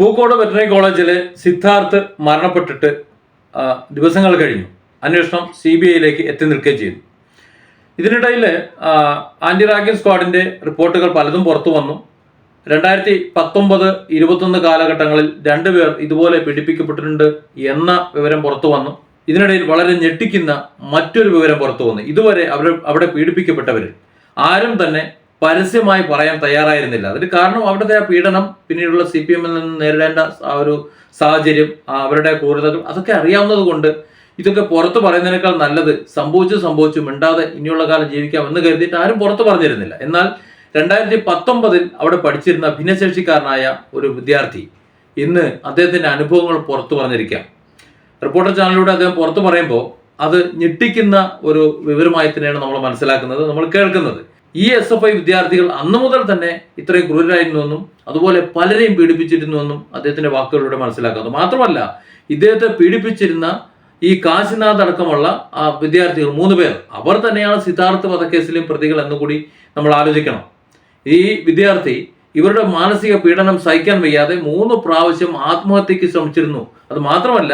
Pookode veterinary കോളേജിലെ സിദ്ധാർത്ഥ് മരണപ്പെട്ടിട്ട് ദിവസങ്ങൾ കഴിഞ്ഞു. അന്വേഷണം സി ബി ഐയിലേക്ക് എത്തി നിൽക്കുകയും ചെയ്തു. ഇതിനിടയിൽ ആന്റി റാഗിംഗ് സ്ക്വാഡിന്റെ റിപ്പോർട്ടുകൾ പലതും പുറത്തു വന്നു. രണ്ടായിരത്തി പത്തൊമ്പത് ഇരുപത്തൊന്ന് കാലഘട്ടങ്ങളിൽ രണ്ടുപേർ ഇതുപോലെ പീഡിപ്പിക്കപ്പെട്ടിട്ടുണ്ട് എന്ന വിവരം പുറത്തു വന്നു. ഇതിനിടയിൽ വളരെ ഞെട്ടിക്കുന്ന മറ്റൊരു വിവരം പുറത്തു വന്നു. ഇതുവരെ അവർ അവിടെ പീഡിപ്പിക്കപ്പെട്ടവരിൽ ആരും തന്നെ പരസ്യമായി പറയാൻ തയ്യാറായിരുന്നില്ല. അതിന് കാരണം അവിടുത്തെ ആ പീഡനം പിന്നീടുള്ള സി പി എമ്മിൽ നിന്ന് നേരിടേണ്ട ആ ഒരു സാഹചര്യം അവരുടെ ക്രൂരതകൾ അതൊക്കെ അറിയാവുന്നത് കൊണ്ട് ഇതൊക്കെ പുറത്ത് പറയുന്നതിനേക്കാൾ നല്ലത് സംഭവിച്ചു സംഭവിച്ചു മിണ്ടാതെ ഇനിയുള്ള കാലം ജീവിക്കാം എന്ന് കരുതിയിട്ട് ആരും പുറത്ത് പറഞ്ഞിരുന്നില്ല. എന്നാൽ രണ്ടായിരത്തി പത്തൊമ്പതിൽ അവിടെ പഠിച്ചിരുന്ന ഭിന്നശേഷിക്കാരനായ ഒരു വിദ്യാർത്ഥി ഇന്ന് അദ്ദേഹത്തിന്റെ അനുഭവങ്ങൾ പുറത്തു പറഞ്ഞിരിക്കാം റിപ്പോർട്ടർ ചാനലിലൂടെ അദ്ദേഹം പുറത്തു പറയുമ്പോൾ അത് ഞെട്ടിക്കുന്ന ഒരു വിവരമായി തന്നെയാണ് നമ്മൾ മനസ്സിലാക്കുന്നത് നമ്മൾ കേൾക്കുന്നത്. ഈ എസ് എഫ് ഐ വിദ്യാർത്ഥികൾ അന്നു മുതൽ തന്നെ ഇത്രയും ക്രൂരരായിരുന്നുവെന്നും അതുപോലെ പലരെയും പീഡിപ്പിച്ചിരുന്നുവെന്നും അദ്ദേഹത്തിന്റെ വാക്കുകളിലൂടെ മനസ്സിലാക്കുന്നത് മാത്രമല്ല ഇദ്ദേഹത്തെ പീഡിപ്പിച്ചിരുന്ന ഈ കാശിനാഥ് അടക്കമുള്ള ആ വിദ്യാർത്ഥികൾ മൂന്ന് പേർ അവർ തന്നെയാണ് സിദ്ധാർത്ഥ് വധക്കേസിലെയും പ്രതികൾ എന്നുകൂടി നമ്മൾ ആലോചിക്കണം. ഈ വിദ്യാർത്ഥി ഇവരുടെ മാനസിക പീഡനം സഹിക്കാൻ വയ്യാതെ മൂന്ന് പ്രാവശ്യം ആത്മഹത്യക്ക് ശ്രമിച്ചിരുന്നു. അത് മാത്രമല്ല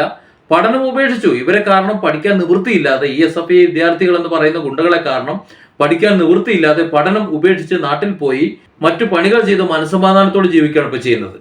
പഠനം ഉപേക്ഷിച്ചു. ഇവരെ കാരണം പഠിക്കാൻ നിവൃത്തിയില്ലാതെ ഈ എസ് എഫ് ഐ വിദ്യാർത്ഥികൾ എന്ന് പറയുന്ന ഗുണ്ടകളെ കാരണം പഠിക്കാൻ നിവൃത്തിയില്ലാതെ പഠനം ഉപേക്ഷിച്ച് നാട്ടിൽ പോയി മറ്റു പണികൾ ചെയ്ത് മനസ്സമാധാനത്തോടെ ജീവിക്കുകയാണ് ഇപ്പോൾ ചെയ്യുന്നത്.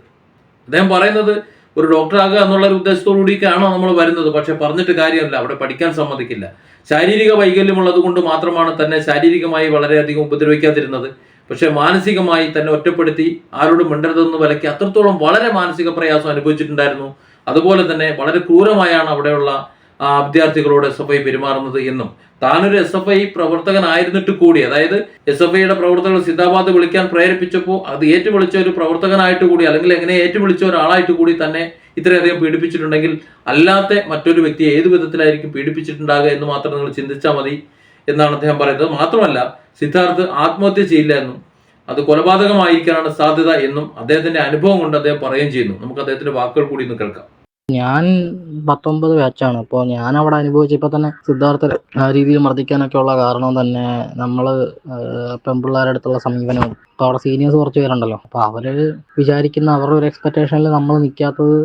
അദ്ദേഹം പറയുന്നത് ഒരു ഡോക്ടറാകുക എന്നുള്ള ഒരു ഉദ്ദേശത്തോടു കൂടിയൊക്കെയാണോ നമ്മൾ വരുന്നത്. പക്ഷെ പറഞ്ഞിട്ട് കാര്യമല്ല. അവിടെ പഠിക്കാൻ സമ്മതിക്കില്ല. ശാരീരിക വൈകല്യമുള്ളത് കൊണ്ട് മാത്രമാണ് തന്നെ ശാരീരികമായി വളരെയധികം ഉപദ്രവിക്കാതിരുന്നത്. പക്ഷെ മാനസികമായി തന്നെ ഒറ്റപ്പെടുത്തി ആരോടും മിണ്ടരുതെന്ന് വിലക്കി അത്രത്തോളം വളരെ മാനസിക പ്രയാസം അനുഭവിച്ചിട്ടുണ്ടായിരുന്നു. അതുപോലെ തന്നെ വളരെ ക്രൂരമായാണ് അവിടെയുള്ള വിദ്യാർത്ഥികളോട് എസ് എഫ് ഐ പെരുമാറുന്നത് എന്നും താനൊരു എസ് എഫ് ഐ പ്രവർത്തകനായിരുന്നിട്ട് കൂടി അതായത് എസ് എഫ് ഐയുടെ പ്രവർത്തകർ സിദ്ധാബാദ് വിളിക്കാൻ പ്രേരിപ്പിച്ചപ്പോൾ അത് ഏറ്റുവിളിച്ച ഒരു പ്രവർത്തകനായിട്ട് കൂടി അല്ലെങ്കിൽ എങ്ങനെ ഏറ്റുവിളിച്ച ഒരാളായിട്ട് കൂടി തന്നെ ഇത്രയധികം പീഡിപ്പിച്ചിട്ടുണ്ടെങ്കിൽ അല്ലാത്ത മറ്റൊരു വ്യക്തിയെ ഏത് വിധത്തിലായിരിക്കും പീഡിപ്പിച്ചിട്ടുണ്ടാകുക എന്ന് മാത്രം നിങ്ങൾ ചിന്തിച്ചാൽ മതി എന്നാണ് അദ്ദേഹം പറയുന്നത്. മാത്രമല്ല സിദ്ധാർത്ഥ് ആത്മഹത്യ ചെയ്യില്ല എന്നും അത് കൊലപാതകമായിരിക്കാനാണ് സാധ്യത എന്നും അദ്ദേഹത്തിന്റെ അനുഭവം കൊണ്ട് അദ്ദേഹം പറയുകയും ചെയ്യുന്നു. നമുക്ക് അദ്ദേഹത്തിന്റെ വാക്കുകൾ കൂടി ഒന്ന് കേൾക്കാം. ഞാൻ പത്തൊമ്പത് ബാച്ചാണ് അപ്പോൾ ഞാൻ അവിടെ അനുഭവിച്ചപ്പോൾ തന്നെ സിദ്ധാർത്ഥ ആ രീതിയിൽ മർദ്ദിക്കാനൊക്കെ ഉള്ള കാരണം തന്നെ നമ്മൾ പെൺപിള്ളേരുടെ അടുത്തുള്ള സമീപനവും. അപ്പോൾ അവിടെ സീനിയേഴ്സ് കുറച്ച് പേരുണ്ടല്ലോ. അപ്പോൾ അവർ വിചാരിക്കുന്ന അവരുടെ ഒരു എക്സ്പെക്റ്റേഷനിൽ നമ്മൾ നിൽക്കാത്തത്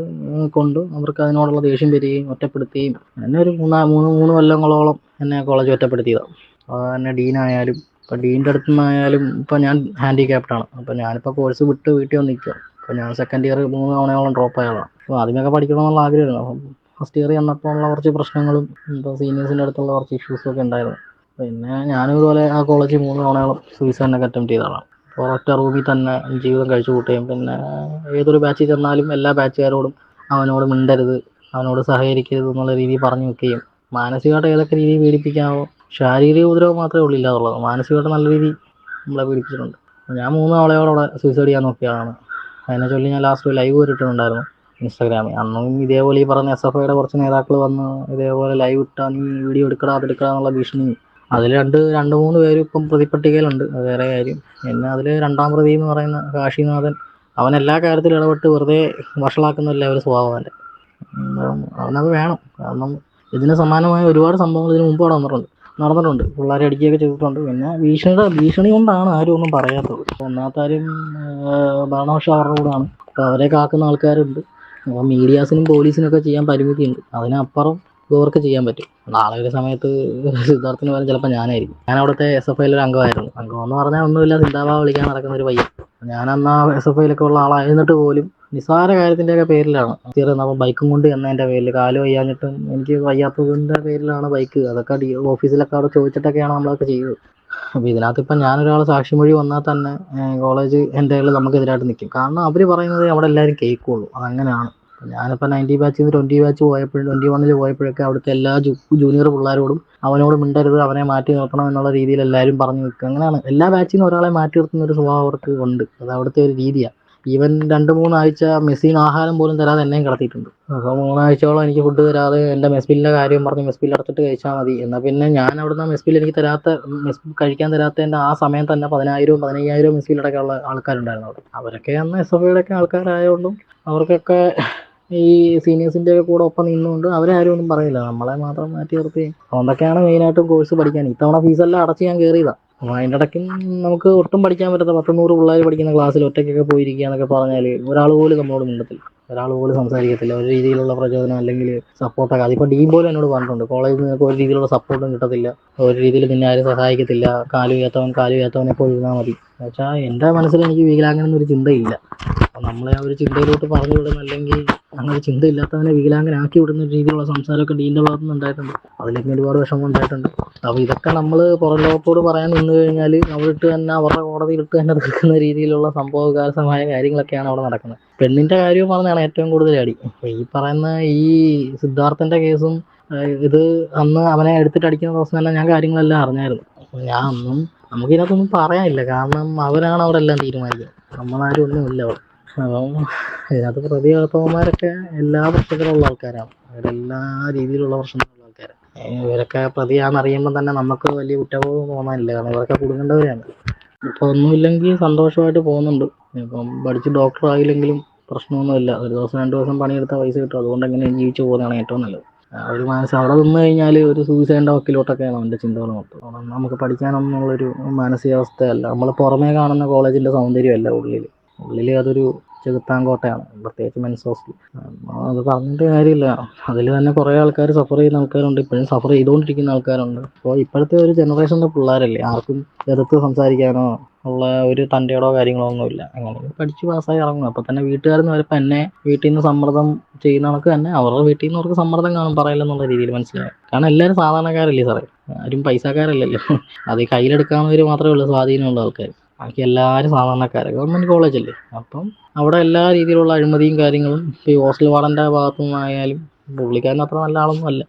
കൊണ്ട് അവർക്ക് അതിനോടുള്ള ദേഷ്യം വരികയും ഒറ്റപ്പെടുത്തുകയും എന്നെ ഒരു മൂന്നാ മൂന്ന് മൂന്ന് കൊല്ലങ്ങളോളം എന്നെ കോളേജ് ഒറ്റപ്പെടുത്തിയതാണ് അപ്പോൾ തന്നെ ഡീനായാലും ഇപ്പോൾ ഡീന്റെ അടുത്ത് നിന്നായാലും ഇപ്പോൾ ഞാൻ ഹാൻഡിക്യാപ്റ്റാണ് അപ്പോൾ ഞാനിപ്പോൾ കോഴ്സ് വിട്ട് വീട്ടിൽ വന്ന് നിൽക്കുക അപ്പോൾ ഞാൻ സെക്കൻഡ് ഇയർ മൂന്ന് തവണയോളം ഡ്രോപ്പ് ആയതാണ്. അപ്പോൾ ആദ്യമൊക്കെ പഠിക്കണമെന്നുള്ള ആഗ്രഹമായിരുന്നു. അപ്പം ഫസ്റ്റ് ഇയർ ചെന്നപ്പോൾ ഉള്ള കുറച്ച് പ്രശ്നങ്ങളും ഇപ്പോൾ സീനിയേഴ്സിന്റെ അടുത്തുള്ള കുറച്ച് ഇഷ്യൂസും ഒക്കെ ഉണ്ടായിരുന്നു. പിന്നെ ഞാനും ഇതുപോലെ ആ കോളേജിൽ മൂന്ന് തവണയോളം സൂയിസൈഡിനൊക്കെ അറ്റംപ്റ്റ് ചെയ്തതാണ്. അപ്പോൾ ഒറ്റ റൂമിൽ തന്നെ ജീവിതം കഴിച്ചു കൂട്ടുകയും പിന്നെ ഏതൊരു ബാച്ചിൽ ചെന്നാലും എല്ലാ ബാച്ചുകാരോടും അവനോട് മിണ്ടരുത് അവനോട് സഹകരിക്കരുത് എന്നുള്ള രീതിയിൽ പറഞ്ഞു വെക്കുകയും മാനസികമായിട്ട് ഏതൊക്കെ രീതിയിൽ പീഡിപ്പിക്കാമോ ശാരീരിക ഉപദ്രവം മാത്രമേ ഉള്ളൂ ഇല്ലാതുള്ളത്. മാനസികമായിട്ട് നല്ല രീതിയിൽ നമ്മളെ പീഡിപ്പിച്ചിട്ടുണ്ട്. ഞാൻ മൂന്ന് ആളെയോടെ അവിടെ സൂയിസൈഡ് ചെയ്യാൻ നോക്കിയതാണ്. അതിനെ ചൊല്ലി ഞാൻ ലാസ്റ്റ് ലൈവ് ഇട്ടിട്ടുണ്ടായിരുന്നു ഇൻസ്റ്റാഗ്രാമിൽ. അന്നും ഇതേപോലെ ഈ പറഞ്ഞ എസ് എഫ് ഐയുടെ കുറച്ച് നേതാക്കൾ വന്ന് ഇതേപോലെ ലൈവ് ഇട്ടാ നീ വീഡിയോ എടുക്കടാ അതെടുക്കടാ എന്നുള്ള ഭീഷണി. അതിൽ രണ്ട് രണ്ട് മൂന്ന് പേര് ഇപ്പം പ്രതിപ്പട്ടികയിലുണ്ട്. വേറെ കാര്യം. പിന്നെ അതിൽ രണ്ടാം പ്രതി എന്ന് പറയുന്ന കാശിനാഥൻ അവൻ എല്ലാ കാര്യത്തിലും ഇടപെട്ട് വെറുതെ വഷളാക്കുന്ന ഒരു സ്വഭാവം അവന്റെ അവനത് വേണം. കാരണം ഇതിന് സമാനമായ ഒരുപാട് സംഭവങ്ങൾ ഇതിന് മുമ്പ് അവിടെ വന്നിട്ടുണ്ട് നടന്നിട്ടുണ്ട്. പിള്ളേരെ അടിക്കുകയൊക്കെ ചെയ്തിട്ടുണ്ട്. പിന്നെ ഭീഷണിയുടെ ഭീഷണി കൊണ്ടാണ് ആരും ഒന്നും പറയാത്തത്. ഒന്നാമത്തെ കാര്യം ഭരണപക്ഷം അവരുടെ കൂടെയാണ്. അപ്പോൾ അവരെ കാക്കുന്ന ആൾക്കാരുണ്ട്. അപ്പോൾ മീഡിയാസിനും പോലീസിനും ഒക്കെ ചെയ്യാൻ പരിമിതിയുണ്ട്. അതിനപ്പുറം ഇവർക്ക് ചെയ്യാൻ പറ്റും. നാളെ ഒരു സമയത്ത് സിദ്ധാർത്ഥിന് പകരം ചിലപ്പോൾ ഞാനായിരിക്കും. ഞാൻ അവിടുത്തെ എസ് എഫ് ഐയിലൊരു അംഗമായിരുന്നു. അംഗം എന്ന് പറഞ്ഞാൽ ഒന്നുമില്ല സിന്ധാബാ വിളിക്കാൻ നടക്കുന്ന ഒരു പയ്യൻ. ഞാൻ അന്ന് ആ എസ് എഫ് ഐയിലൊക്കെ ഉള്ള ആളായിരുന്നിട്ട് പോലും നിസ്സാര കാര്യത്തിന്റെയൊക്കെ പേരിലാണ്. തീർന്ന് അപ്പോൾ ബൈക്കും കൊണ്ട് എന്നതിന്റെ പേരിൽ കാൽ വയ്യാഞ്ഞിട്ടും എനിക്ക് വയ്യാത്തതിന്റെ പേരിലാണ് ബൈക്ക്. അതൊക്കെ ഓഫീസിലൊക്കെ അവിടെ ചോദിച്ചിട്ടൊക്കെയാണ് നമ്മളൊക്കെ ചെയ്തത്. അപ്പോൾ ഇതിനകത്ത് ഇപ്പം ഞാനൊരാൾ സാക്ഷിമൊഴി വന്നാൽ തന്നെ കോളേജ് കയ്യിൽ നമുക്കെതിരായിട്ട് നിൽക്കും. കാരണം അവർ പറയുന്നത് അവിടെ എല്ലാവരും കേൾക്കുള്ളൂ. അതങ്ങനെയാണ്. ഞാനിപ്പോൾ നയന്റി ബാച്ചിൽ നിന്ന് ട്വന്റി ബാച്ച് പോയപ്പോഴും ട്വന്റി വണ്ണിൽ പോയപ്പോഴൊക്കെ അവിടുത്തെ എല്ലാ ജൂനിയർ പിള്ളേരോടും അവനോട് മിണ്ടരുത് അവനെ മാറ്റി നിർത്തണം എന്നുള്ള രീതിയിൽ എല്ലാവരും പറഞ്ഞു നിൽക്കുക അങ്ങനെയാണ്. എല്ലാ ബാച്ചിൽ നിന്നും ഒരാളെ മാറ്റി നിർത്തുന്ന ഒരു സ്വഭാവം അവർക്ക് ഉണ്ട്. അത് അവിടുത്തെ ഒരു രീതിയാണ് ഈവൻ രണ്ട് മൂന്നാഴ്ച മെസ്സിന് ആഹാരം പോലും തരാതെ എന്നെയും കിടത്തിയിട്ടുണ്ട്. അപ്പോൾ മൂന്നാഴ്ചയോളം എനിക്ക് ഫുഡ് തരാതെ എന്റെ മെസ് കാര്യം പറഞ്ഞ് മെസ് ബില്ല് അടച്ചിട്ട് കഴിച്ചാൽ മതി. എന്നാൽ പിന്നെ ഞാൻ അവിടുന്ന് മെസ് എനിക്ക് തരാത്ത മെസ് കഴിക്കാൻ തരാത്തതിന്റെ ആ സമയം തന്നെ പതിനായിരവും പതിനയ്യായിരവും മെസ് ബില്ലടക്കമുള്ള ആൾക്കാരുണ്ടായിരുന്നു അവിടെ. അവരൊക്കെ അന്ന് എസ് എഫ് ഐയുടെ ഒക്കെ ആൾക്കാരായതുകൊണ്ടും അവർക്കൊക്കെ ഈ സീനിയേഴ്സിന്റെ കൂടെ ഒപ്പം നിന്നുകൊണ്ട് അവരെ ആരും ഒന്നും പറയില്ല നമ്മളെ മാത്രം മാറ്റി നിർത്തി. അതുകൊണ്ടൊക്കെയാണ് മെയിനായിട്ടും കോഴ്സ് പഠിക്കാൻ. ഇത്തവണ ഫീസെല്ലാം അടച്ച് ഞാൻ കയറിയതാണ് അപ്പോൾ അതിന്റെ ഇടയ്ക്ക് നമുക്ക് ഒട്ടും പഠിക്കാൻ പറ്റാത്ത പത്ത് നൂറ് പിള്ളേർ പഠിക്കുന്ന ക്ലാസ്സിൽ ഒറ്റയ്ക്കൊക്കെ പോയിരിക്കുക എന്നൊക്കെ പറഞ്ഞാൽ ഒരാൾ പോലും നമ്മളോട് മിണ്ടത്തില്ല. ഒരാൾ പോലും സംസാരിക്കത്തില്ല. ഒരു രീതിയിലുള്ള പ്രചോദനം അല്ലെങ്കിൽ സപ്പോർട്ടൊക്കെ അതിപ്പോൾ ഡീൻ പോലും എന്നോട് പറഞ്ഞിട്ടുണ്ട്. കോളേജിൽ നിന്ന് ഒരു രീതിയിലുള്ള സപ്പോർട്ടും കിട്ടത്തില്ല. ഒരു രീതിയിൽ നിന്നെ ആരും സഹായിക്കത്തില്ല. കാലു ചെയ്യാത്തവൻ കാലു ഉയർത്തവനെ പോയി ഇരുന്നാൽ മതി. എന്നുവെച്ചാൽ എന്റെ മനസ്സിൽ എനിക്ക് വികലാംഗനൊരു ചിന്തയില്ല. അപ്പോൾ നമ്മളെ ആ ഒരു ചിന്തയിലോട്ട് പറഞ്ഞു വിടുന്ന അല്ലെങ്കിൽ അങ്ങനെ ചിന്തയില്ലാത്തവനെ വികലാംഗനാക്കി വിടുന്ന രീതിയിലുള്ള സംസാരമൊക്കെ ഡീന്റെ ഭാഗത്തുനിന്ന് ഉണ്ടായിട്ടുണ്ട്. അതിലേക്ക് ഒരുപാട് വിഷമം ഉണ്ടായിട്ടുണ്ട്. അപ്പോൾ ഇതൊക്കെ നമ്മൾ പുറം ലോകത്തോട് പറയാൻ നിന്ന് കഴിഞ്ഞാൽ നമ്മളിട്ട് തന്നെ അവരുടെ കോടതിയിലിട്ട് തന്നെ തീർക്കുന്ന രീതിയിലുള്ള സംഭവവികാസമായ കാര്യങ്ങളൊക്കെയാണ് അവിടെ നടക്കുന്നത്. പെണ്ണിന്റെ കാര്യവും പറഞ്ഞാണ് ഏറ്റവും കൂടുതൽ അടി. ഈ പറയുന്ന ഈ സിദ്ധാർത്ഥന്റെ കേസും ഇത് അന്ന് അവനെ എടുത്തിട്ട് അടിക്കുന്ന ദിവസം തന്നെ ഞാൻ കാര്യങ്ങളെല്ലാം അറിഞ്ഞായിരുന്നു. ഞാൻ ഒന്നും നമുക്കിതിനകത്തൊന്നും പറയാനില്ല. കാരണം അവരാണ് അവിടെ എല്ലാം തീരുമാനിക്കുന്നത്. നമ്മളാരും ഒന്നുമില്ല അവിടെ. അപ്പം ഇതിനകത്ത് പ്രതികർത്തവന്മാരൊക്കെ എല്ലാ പ്രശ്നത്തിലുള്ള ആൾക്കാരാണ്. അവരെല്ലാ രീതിയിലുള്ള ആൾക്കാരാണ് ഇവരൊക്കെ പ്രതിയാണെന്നറിയുമ്പോൾ തന്നെ നമുക്ക് വലിയ കുറ്റബോധം തോന്നാനില്ല. കാരണം ഇവരൊക്കെ കുടുങ്ങേണ്ടവരാണ്. ഇപ്പോൾ ഒന്നുമില്ലെങ്കിൽ സന്തോഷമായിട്ട് പോകുന്നുണ്ട്. ഇപ്പം പഠിച്ച് ഡോക്ടർ ആയില്ലെങ്കിലും പ്രശ്നമൊന്നുമില്ല. ഒരു ദിവസം രണ്ട് ദിവസം പണിയെടുത്താൽ പൈസ കിട്ടും. അതുകൊണ്ട് എങ്ങനെ ജീവിച്ചു പോകുന്നതാണ് ഏറ്റവും നല്ലത്. ഒരു മനസ്സ് അവിടെ നിന്ന് കഴിഞ്ഞാൽ ഒരു സൂയിസൈഡിന്റെ വക്കിലോട്ടൊക്കെയാണ് അവന്റെ ചിന്തകൾ മൊത്തം. നമുക്ക് പഠിക്കാനൊന്നുമുള്ളൊരു മാനസികാവസ്ഥയല്ല. നമ്മൾ പുറമേ കാണുന്ന കോളേജിന്റെ സൗന്ദര്യമല്ല ഉള്ളിൽ ഉള്ളിൽ അതൊരു ചെകുത്താങ്കോട്ടയാണ് പ്രത്യേകിച്ച് മെൻസ് ഹോസ്റ്റൽ അത് പറഞ്ഞിട്ട് കാര്യമില്ല. അതിൽ തന്നെ കുറേ ആൾക്കാർ സഫർ ചെയ്യുന്ന ആൾക്കാരുണ്ട്. ഇപ്പോഴും സഫർ ചെയ്തുകൊണ്ടിരിക്കുന്ന ആൾക്കാരുണ്ട്. അപ്പോൾ ഇപ്പോഴത്തെ ഒരു ജനറേഷന്റെ പിള്ളേരല്ലേ ആർക്കും എതിർത്ത് സംസാരിക്കാനോ ഉള്ള ഒരു തന്റെടോ കാര്യങ്ങളോ ഒന്നുമില്ല. അങ്ങനെ പഠിച്ച് പാസ്സായി ഇറങ്ങും. അപ്പോൾ തന്നെ വീട്ടുകാരെന്ന് വരപ്പോൾ എന്നെ വീട്ടിൽ നിന്ന് സമ്മർദ്ദം ചെയ്യുന്ന കണക്ക് തന്നെ അവരുടെ വീട്ടിൽ നിന്ന് അവർക്ക് സമ്മർദ്ദം കാണും പറയില്ലെന്നുള്ള രീതിയിൽ മനസ്സിലായി കാരണം എല്ലാവരും സാധാരണക്കാരല്ലേ സാറേ. ആരും പൈസക്കാരല്ലല്ലോ. അത് കയ്യിലെടുക്കാവുന്നവർ മാത്രമേ ഉള്ളൂ സ്വാധീനമുള്ള ആൾക്കാർ. ബാക്കി എല്ലാവരും സാധാരണക്കാരെ. ഗവൺമെന്റ് കോളേജല്ലേ അപ്പം അവിടെ എല്ലാ രീതിയിലുള്ള അഴിമതിയും കാര്യങ്ങളും ഈ ഹോസ്റ്റൽ വാർഡന്റെ ഭാഗത്തു നിന്നായാലും പുള്ളിക്കാരൻ അത്ര നല്ല ആളൊന്നും അല്ല.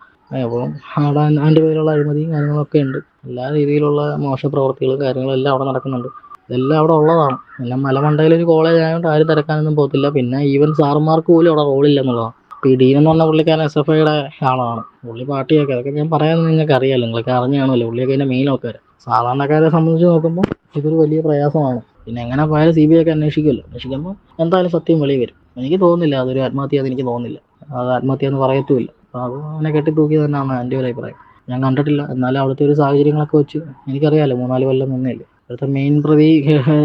അപ്പം അവിടെ അതിന്റെ പേരിലുള്ള അഴിമതിയും കാര്യങ്ങളൊക്കെ ഉണ്ട്. എല്ലാ രീതിയിലുള്ള മോശ പ്രവർത്തികളും കാര്യങ്ങളും എല്ലാം അവിടെ നടക്കുന്നുണ്ട്. ഇതെല്ലാം അവിടെ ഉള്ളതാണ്. എല്ലാം മലമണ്ടയിൽ ഒരു കോളേജ് ആയതുകൊണ്ട് ആരും തിരക്കാനൊന്നും പോകത്തില്ല. പിന്നെ ഈവൻ സാറുമാർക്ക് പോലും അവിടെ റോളില്ല എന്നുള്ളതാണ്. ഈ ഡീൻ എന്ന് പറഞ്ഞ പുള്ളിക്കാരൻ എസ് എഫ് ഐയുടെ ആളാണ്. പുള്ളി പാർട്ടിയൊക്കെ അതൊക്കെ ഞാൻ പറയാമെന്ന് നിങ്ങൾക്ക് അറിയാമല്ലോ നിങ്ങൾക്ക് അറിഞ്ഞാണല്ലോ പുള്ളിയൊക്കെ അതിന്റെ മെയിൻ ആൾക്കാർ സാധാരണക്കാരെ സംബന്ധിച്ച് നോക്കുമ്പോൾ ഇതൊരു വലിയ പ്രയാസമാണ്. പിന്നെ എങ്ങനെ പോയാലും സി ബി ഐ ഒക്കെ അന്വേഷിക്കുമല്ലോ. അന്വേഷിക്കുമ്പോൾ എന്തായാലും സത്യം വെളിയിൽ വരും. എനിക്ക് തോന്നുന്നില്ല അതൊരു ആത്മഹത്യ അത് എനിക്ക് തോന്നുന്നില്ല. അത് ആത്മഹത്യ എന്ന് പറയത്തുമില്ല. അപ്പോൾ അത് അവനെ കെട്ടി തൂക്കി തന്നെയാണ് എന്റെ ഒരു അഭിപ്രായം. ഞാൻ കണ്ടിട്ടില്ല. എന്നാലും അവിടുത്തെ ഒരു സാഹചര്യങ്ങളൊക്കെ വെച്ച് എനിക്കറിയാമല്ലോ മൂന്നാൽ കൊല്ലം നിന്നില്ല അവിടുത്തെ മെയിൻ പ്രതി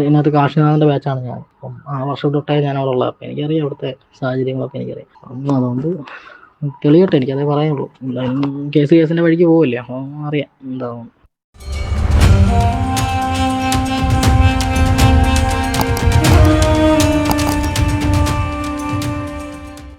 ഇതിനകത്ത് കാശിനാഥന്റെ ബാച്ചാണ് ഞാൻ. അപ്പം ആ വർഷം തൊട്ടേ ഞാൻ അവിടെ ഉള്ളത് അപ്പം എനിക്കറിയാം അവിടുത്തെ സാഹചര്യങ്ങളൊക്കെ എനിക്കറിയാം. അപ്പം അതുകൊണ്ട് തെളിയട്ടെ എനിക്കതേ പറയുള്ളൂ കേസ് കേസിന്റെ വഴിക്ക് പോവില്ലേ? അപ്പം അറിയാം. എന്താവും.